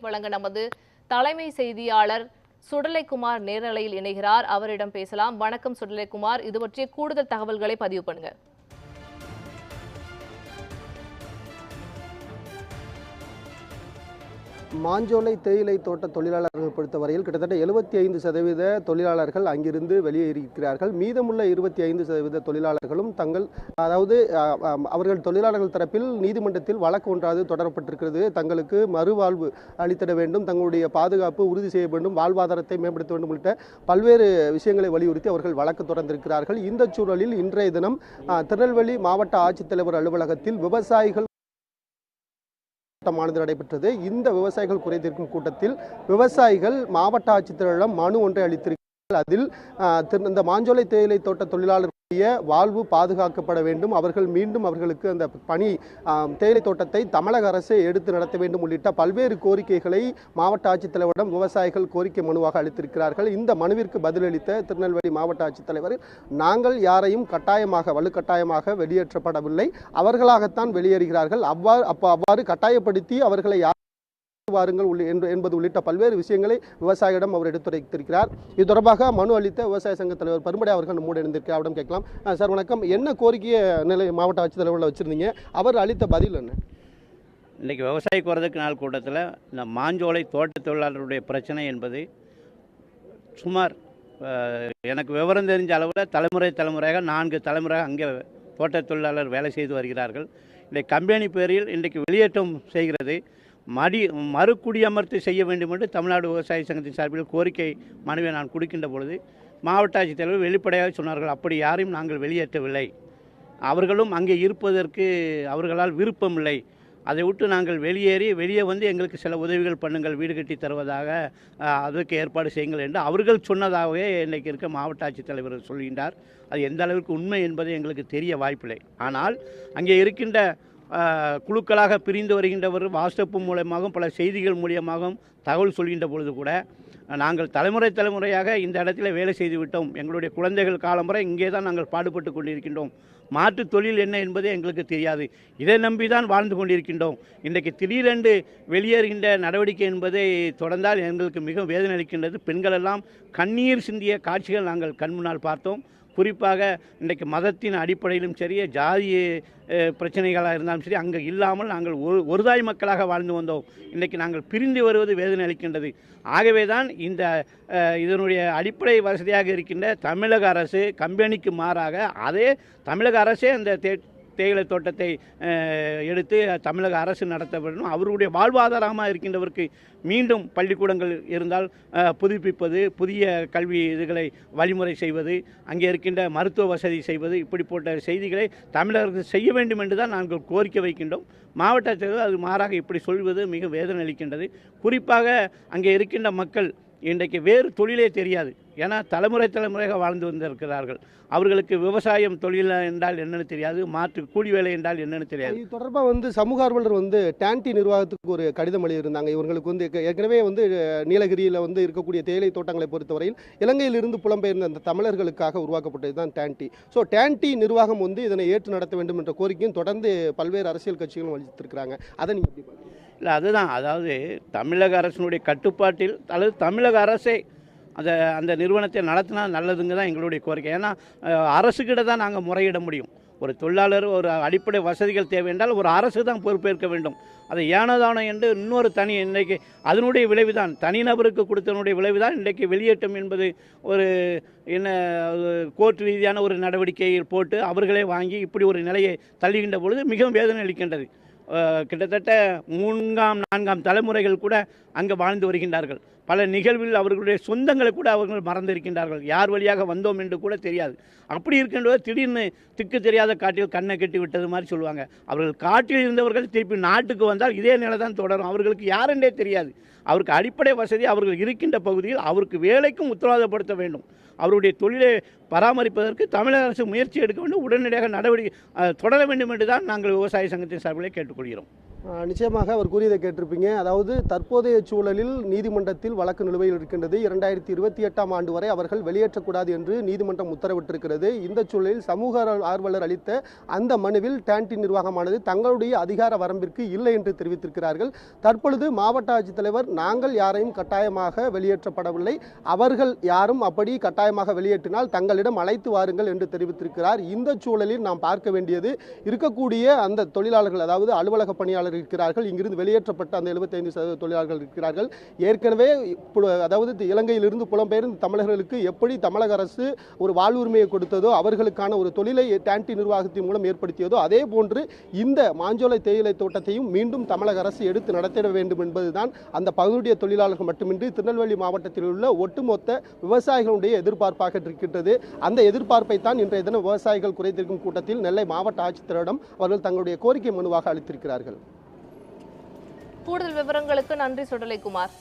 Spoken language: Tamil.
வழங்க நமது தலைமை செய்தியாளர் சுடலைக்குமார் நேரலையில் இணைகிறார். அவரிடம் பேசலாம். வணக்கம் சுடலைக்குமார். இது பற்றிய கூடுதல் தகவல்களை பதிவு பண்ணுங்க. மாஞ்சோலை தேயிலை தோட்ட தொழிலாளர்கள் பொறுத்தவரையில் கிட்டத்தட்ட எழுபத்தி ஐந்து சதவீத தொழிலாளர்கள் அங்கிருந்து வெளியேறியிருக்கிறார்கள். மீதமுள்ள இருபத்தி ஐந்து சதவீத தொழிலாளர்களும் தங்கள் அதாவது அவர்கள் தொழிலாளர்கள் தரப்பில் நீதிமன்றத்தில் வழக்கு ஒன்றாவது தொடரப்பட்டிருக்கிறது. தங்களுக்கு மறுவாழ்வு அளித்திட வேண்டும் தங்களுடைய பாதுகாப்பு உறுதி செய்ய வேண்டும் வாழ்வாதாரத்தை மேம்படுத்த வேண்டும் உள்ளிட்ட பல்வேறு விஷயங்களை வலியுறுத்தி அவர்கள் வழக்கு தொடர்ந்திருக்கிறார்கள். இந்த சூழலில் இன்றைய தினம் திருநெல்வேலி மாவட்ட ஆட்சித்தலைவர் அலுவலகத்தில் விவசாயிகள் கூட்டமானது நடைபெற்றது. இந்த விவசாயிகள் குறை தீர்க்கும் கூட்டத்தில் விவசாயிகள் மாவட்ட ஆட்சித்தலைவரிடம் மனு ஒன்றை அளித்திருக்கிறார்கள். அதில் இந்த மாஞ்சோலை தேயிலை தோட்ட தொழிலாளர் வாழ்வு பாதுகாக்கப்பட வேண்டும். அவர்கள் மீண்டும் அவர்களுக்கு அந்த பணி தேயிலை தோட்டத்தை தமிழக அரசே எடுத்து நடத்த வேண்டும் உள்ளிட்ட பல்வேறு கோரிக்கைகளை மாவட்ட ஆட்சித்தலைவரிடம் விவசாயிகள் கோரிக்கை மனுவாக அளித்திருக்கிறார்கள். இந்த மனுவிற்கு பதிலளித்த திருநெல்வேலி மாவட்ட ஆட்சித்தலைவர் நாங்கள் யாரையும் கட்டாயமாக வலுக்கட்டாயமாக வெளியேற்றப்படவில்லை. அவர்களாகத்தான் வெளியேறுகிறார்கள். அவ்வாறு அப்போ அவ்வாறு கட்டாயப்படுத்தி அவர்களை வாருங்கள் உள்ளி- என்று- என்பது உள்ளிட்ட பல்வேறு விஷயங்களை விவசாயியிடம் அவர் எடுத்துரைத்திருக்கிறார். இது தொடர்பாக மனு அளித்த விவசாய சங்க தலைவர் பருமடை அவர்கள் நம்மோடு இணைந்திருக்கிறார். அவரிடம் கேட்கலாம். சார் வணக்கம். என்ன கோரிக்கையை நிலை மாவட்ட ஆட்சித்தலைவரில் வச்சிருந்தீங்க? அவர் அளித்த பதில் என்ன? இன்றைக்கி விவசாய குறதுக்கு நாள் கூட்டத்தில் இந்த மாஞ்சோலை தோட்ட தொழிலாளருடைய பிரச்சனை என்பது சுமார் எனக்கு விவரம் தெரிஞ்ச அளவில் தலைமுறை தலைமுறையாக நான்கு தலைமுறையாக அங்கே தோட்ட தொழிலாளர் வேலை செய்து வருகிறார்கள். இன்றைக்கு கம்பெனி பேரில் இன்றைக்கு வெளியேற்றம் செய்கிறது. மடி மறுகுடியமர்த்தி செய்ய வேண்டும் என்று தமிழ்நாடு விவசாய சங்கத்தின் சார்பில் கோரிக்கை மனுவை நான் கொடுக்கின்ற பொழுது மாவட்ட ஆட்சித்தலைவர் வெளிப்படையாக சொன்னார்கள் அப்படி யாரையும் நாங்கள் வெளியேற்றவில்லை. அவர்களும் அங்கே இருப்பதற்கு அவர்களால் விருப்பமில்லை அதை விட்டு நாங்கள் வெளியேறி வெளியே வந்து எங்களுக்கு சில உதவிகள் பண்ணுங்கள் வீடு கட்டி தருவதாக அதற்கு ஏற்பாடு செய்யுங்கள் என்று அவர்கள் சொன்னதாகவே இன்றைக்கு இருக்க மாவட்ட ஆட்சித்தலைவர் சொல்கின்றார். அது எந்த அளவிற்கு உண்மை என்பது எங்களுக்கு தெரிய வாய்ப்பில்லை. ஆனால் அங்கே இருக்கின்ற குழுக்களாக பிரிந்து வருகின்றவர் வாட்ஸ்அப் மூலமாகவும் பல செய்திகள் மூலியமாகவும் தகவல் சொல்கின்ற பொழுது கூட நாங்கள் தலைமுறை தலைமுறையாக இந்த இடத்துல வேலை செய்து விட்டோம். எங்களுடைய குழந்தைகள் காலம் இங்கே தான் நாங்கள் பாடுபட்டு கொண்டிருக்கின்றோம். மாற்று தொழில் என்ன என்பது எங்களுக்கு தெரியாது. இதை நம்பி தான் வாழ்ந்து கொண்டிருக்கின்றோம். இன்றைக்கு திடீரென்று வெளியேறுகின்ற நடவடிக்கை என்பதை தொடர்ந்தால் எங்களுக்கு மிக வேதனை அளிக்கின்றது. பெண்களெல்லாம் கண்ணீர் சிந்திய காட்சிகள் நாங்கள் கண்முன்னால் பார்த்தோம். குறிப்பாக இன்றைக்கு மதத்தின் அடிப்படையிலும் சரி ஜாதி பிரச்சனைகளாக இருந்தாலும் சரி அங்கே இல்லாமல் நாங்கள் ஒரு ஒருதாய் மக்களாக வாழ்ந்து வந்தோம். இன்றைக்கு நாங்கள் பிரிந்து வருவது வேதனை அளிக்கின்றது. ஆகவே தான் இந்த இதனுடைய அடிப்படை வசதியாக இருக்கின்ற தமிழக அரசு கம்பெனிக்கு மாறாக அதே தமிழக அரசே அந்த தேயிலை தோட்டத்தை எடுத்து தமிழக அரசு நடத்த வேண்டும் அவருடைய வாழ்வாதாரமாக இருக்கின்றவருக்கு மீண்டும் பள்ளிக்கூடங்கள் இருந்தால் புதுப்பிப்பது புதிய கல்வி இதுகளை வழிமுறை செய்வது அங்கே இருக்கின்ற மருத்துவ வசதி செய்வது இப்படிப்பட்ட செய்திகளை தமிழர்கள் செய்ய வேண்டும் என்று தான் நாங்கள் கோரிக்கை வைக்கின்றோம். மாவட்டத்தில் அது மாறாக இப்படி சொல்வது மிக வேதனை அளிக்கின்றது. குறிப்பாக அங்கே இருக்கின்ற மக்கள் இன்றைக்கு வேறு தொழிலே தெரியாது. ஏன்னா தலைமுறை தலைமுறையாக வாழ்ந்து வந்திருக்கிறார்கள். அவர்களுக்கு விவசாயம் தொழில் என்றால் என்னன்னு தெரியாது மாற்று கூலி வேலை என்றால் என்னன்னு தெரியாது. இது தொடர்பாக வந்து சமூக ஆர்வலர் வந்து டான்டி நிர்வாகத்துக்கு ஒரு கடிதம் எழுதியிருந்தாங்க. இவங்களுக்கு வந்து ஏற்க- ஏற்கனவே வந்து நீலகிரியில் வந்து இருக்கக்கூடிய தேயிலை தோட்டங்களை பொறுத்தவரையில் இலங்கையிலிருந்து புலம்பெயர்ந்த அந்த தமிழர்களுக்காக உருவாக்கப்பட்டது தான் டான்டி ஸோ டான்டி நிர்வாகம் வந்து இதனை ஏற்று நடத்த வேண்டும் என்ற கோரிக்கையும் தொடர்ந்து பல்வேறு அரசியல் கட்சிகளும் வலித்திருக்கிறாங்க அதை நீங்கள் எப்படி இல்லை அதுதான். அதாவது தமிழக அரசினுடைய கட்டுப்பாட்டில் அல்லது தமிழக அரசே அந்த அந்த நிறுவனத்தை நடத்தினா நல்லதுங்க தான் எங்களுடைய கோரிக்கை. ஏன்னா அரசுக்கிட்ட தான் நாங்கள் முறையிட முடியும். ஒரு தொழிலாளர் ஒரு அடிப்படை வசதிகள் தேவை என்றால் ஒரு அரசு தான் பொறுப்பேற்க வேண்டும். அதை ஏனதானோ என்று இன்னொரு தனி இன்றைக்கு அதனுடைய விளைவு தான் தனிநபருக்கு கொடுத்தனுடைய விளைவு தான் இன்றைக்கு வெளியேற்றம் என்பது ஒரு என்ன கோர்ட் ரீதியான ஒரு நடவடிக்கையில் போட்டு அவர்களே வாங்கி இப்படி ஒரு நிலையை தள்ளுகின்ற பொழுது மிகவும் வேதனை அளிக்கின்றது. கிட்டத்தட்ட மூன்றாம் நான்காம் தலைமுறைகள் கூட அங்கே வாழ்ந்து வருகின்றார்கள். பல நிகழ்வில் அவர்களுடைய சொந்தங்களை கூட அவர்கள் மறந்திருக்கின்றார்கள். யார் வழியாக வந்தோம் என்று கூட தெரியாது. அப்படி இருக்கின்ற திடீர்னு திக்கு தெரியாத காட்டில் கண்ணை கட்டி விட்டது மாதிரி சொல்லுவாங்க. அவர்கள் காட்டில் இருந்தவர்கள் திருப்பி நாட்டுக்கு வந்தால் இதே நிலை தான் தொடரும். அவர்களுக்கு யாருன்றே தெரியாது. அவருக்கு அடிப்படை வசதி அவர்கள் இருக்கின்ற பகுதியில் அவருக்கு வேலைக்கும் உத்தரவாதப்படுத்த வேண்டும். அவருடைய தொழிலை பராமரிப்பதற்கு தமிழக அரசு முயற்சி எடுக்க வேண்டும். உடனடியாக நடவடிக்கை தொடர வேண்டும் என்று தான் நாங்கள் விவசாய சங்கத்தின் சார்பிலே கேட்டுக்கொள்கிறோம். நிச்சயமாக அவர் கூறியதை கேட்டிருப்பீங்க. அதாவது தற்போதைய சூழலில் நீதிமன்றத்தில் வழக்கு நிலுவையில் இருக்கின்றது. இரண்டாயிரத்தி இருபத்தி எட்டாம் ஆண்டு வரை அவர்கள் வெளியேற்றக்கூடாது என்று நீதிமன்றம் உத்தரவிட்டிருக்கிறது. இந்த சூழலில் சமூக ஆர்வலர் அளித்த அந்த மனுவில் டேன்டின் நிர்வாகமானது தங்களுடைய அதிகார வரம்பிற்கு இல்லை என்று தெரிவித்திருக்கிறார்கள். தற்பொழுது மாவட்ட ஆட்சித்தலைவர் நாங்கள் யாரையும் கட்டாயமாக வெளியேற்றப்படவில்லை. அவர்கள் யாரும் அப்படி கட்டாயமாக வெளியேற்றினால் தங்களிடம் அழைத்து வாருங்கள் என்று தெரிவித்திருக்கிறார். இந்த சூழலில் நாம் பார்க்க வேண்டியது இருக்கக்கூடிய அந்த தொழிலாளர்கள் அதாவது அலுவலக பணியாளர் இருக்கிறார்கள். இங்கிருந்து வெளியேற்றப்பட்ட அந்த 75% சதவீத தொழிலாளர்கள் இருக்கிறார்கள். ஏற்கனவே அதாவது இலங்கையிலிருந்து புலம்பெயர்ந்த தமிழர்களுக்கு எப்படி தமிழக அரசு ஒரு வாழ்வுரிமையை கொடுத்ததோ அவர்களுக்கான ஒரு தொழிலை டான்டி நிர்வாகத்தின் மூலம் ஏற்படுத்தியதோ அதே போன்று இந்த மாஞ்சோலை தேயிலை தோட்டத்தையும் மீண்டும் தமிழக அரசு எடுத்து நடத்திட வேண்டும் என்பதுதான் அந்த பகுதியுடைய தொழிலாளர்கள் மட்டுமின்றி திருநெல்வேலி மாவட்டத்தில் உள்ள ஒட்டுமொத்த விவசாயிகளுடைய எதிர்பார்ப்பாக இருக்கின்றது. அந்த எதிர்பார்ப்பை தான் இன்றைய தினம் விவசாயிகள் குறைத்திருக்கும் கூட்டத்தில் நெல்லை மாவட்ட ஆட்சித்தரிடம் அவர்கள் தங்களுடைய கோரிக்கை மனுவாக அளித்திருக்கிறார்கள். கூடுதல் விவரங்களுக்கு நன்றி சுடலை குமார்